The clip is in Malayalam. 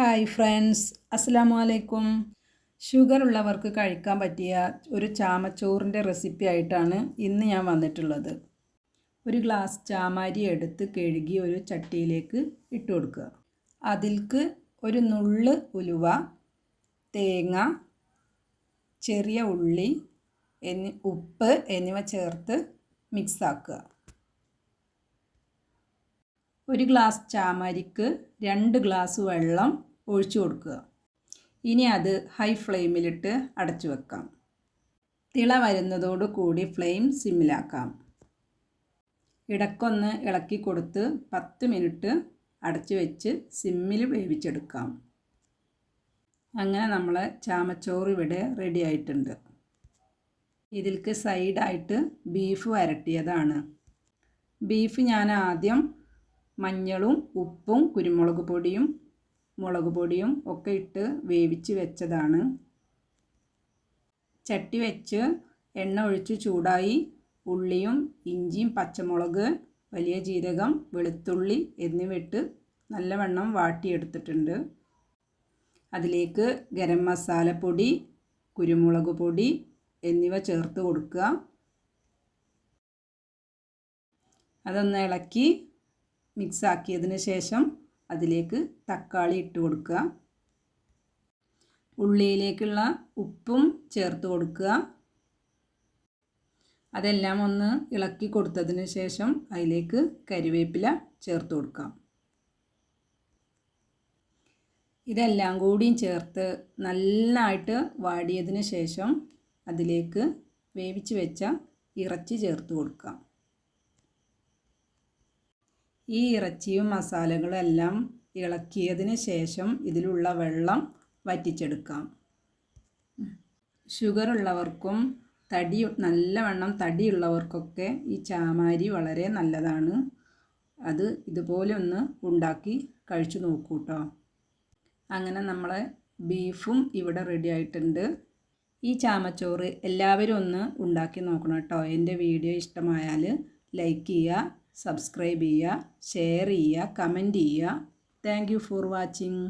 ഹായ് ഫ്രണ്ട്സ് അസ്സാം വലൈക്കും ഷുഗർ ഉള്ളവർക്ക് കഴിക്കാൻ പറ്റിയ ഒരു ചാമച്ചോറിന്റെ റെസിപ്പി ആയിട്ടാണ് ഇന്ന് ഞാൻ വന്നിട്ടുള്ളത്. ഒരു ഗ്ലാസ് ചാമാരി എടുത്ത് കഴുകി ഒരു ചട്ടിയിലേക്ക് ഇട്ട് കൊടുക്കുക. അതിൽക്ക് ഒരു നുള്ള് ഉലുവ തേങ്ങ ചെറിയ ഉള്ളി എന്നി ഉപ്പ് എന്നിവ ചേർത്ത് മിക്സാക്കുക. ഒരു ഗ്ലാസ് ചാമരിക്ക് രണ്ട് ഗ്ലാസ് വെള്ളം ഒഴിച്ചു കൊടുക്കുക. ഇനി അത് ഹൈ ഫ്ലെയിമിലിട്ട് അടച്ചു വെക്കാം. തിള വരുന്നതോടുകൂടി ഫ്ലെയിം സിമ്മിലാക്കാം ഇടക്കൊന്ന് ഇളക്കി കൊടുത്ത് പത്ത് മിനിറ്റ് അടച്ചു വെച്ച് സിമ്മിൽ വേവിച്ചെടുക്കാം. അങ്ങനെ നമ്മൾ ചാമച്ചോറ് ഇവിടെ റെഡി ആയിട്ടുണ്ട്. ഇതിൽക്ക് സൈഡായിട്ട് ബീഫ് വരട്ടിയതാണ്. ബീഫ് ഞാൻ ആദ്യം മഞ്ഞളും ഉപ്പും കുരുമുളക് പൊടിയും മുളക് പൊടിയും ഒക്കെ ഇട്ട് വേവിച്ച് വെച്ചതാണ്. ചട്ടി വെച്ച് എണ്ണ ഒഴിച്ച് ചൂടായി ഉള്ളിയും ഇഞ്ചിയും പച്ചമുളക് വലിയ ജീരകം വെളുത്തുള്ളി എന്നിവ ഇട്ട് നല്ലവണ്ണം വാട്ടിയെടുത്തിട്ടുണ്ട്. അതിലേക്ക് ഗരം മസാലപ്പൊടി കുരുമുളക് പൊടി എന്നിവ ചേർത്ത് കൊടുക്കുക. അതൊന്ന് ഇളക്കി മിക്സാക്കിയതിന് ശേഷം അതിലേക്ക് തക്കാളി ഇട്ട് കൊടുക്കുക. ഉള്ളിയിലേക്കുള്ള ഉപ്പും ചേർത്ത് കൊടുക്കുക. അതെല്ലാം ഒന്ന് ഇളക്കി കൊടുത്തതിന് ശേഷം അതിലേക്ക് കരിവേപ്പില ചേർത്ത് കൊടുക്കാം ഇതെല്ലാം കൂടിയും ചേർത്ത് നന്നായിട്ട് വാടിയതിന് ശേഷം അതിലേക്ക് വേവിച്ച് വെച്ച ഇറച്ചി ചേർത്ത് കൊടുക്കാം ഈ ഇറച്ചിയും മസാലകളും എല്ലാം ഇളക്കിയതിന് ശേഷം ഇതിലുള്ള വെള്ളം വറ്റിച്ചെടുക്കാം. ഷുഗർ ഉള്ളവർക്കും തടി നല്ലവണ്ണം തടിയുള്ളവർക്കൊക്കെ ഈ ചാമാരി വളരെ നല്ലതാണ്. അത് ഇതുപോലെ ഒന്ന് ഉണ്ടാക്കി കഴിച്ചു നോക്കൂ കേട്ടോ അങ്ങനെ നമ്മളെ ബീഫും ഇവിടെ റെഡി ആയിട്ടുണ്ട്. ഈ ചാമച്ചോറ് എല്ലാവരും ഒന്ന് ഉണ്ടാക്കി നോക്കണം കേട്ടോ എന്റെ വീഡിയോ ഇഷ്ടമായാൽ ലൈക്ക് ചെയ്യുക സബ്സ്ക്രൈബ് ചെയ്യുക ഷെയർ ചെയ്യുക കമന്റ് ചെയ്യുക. Thank for watching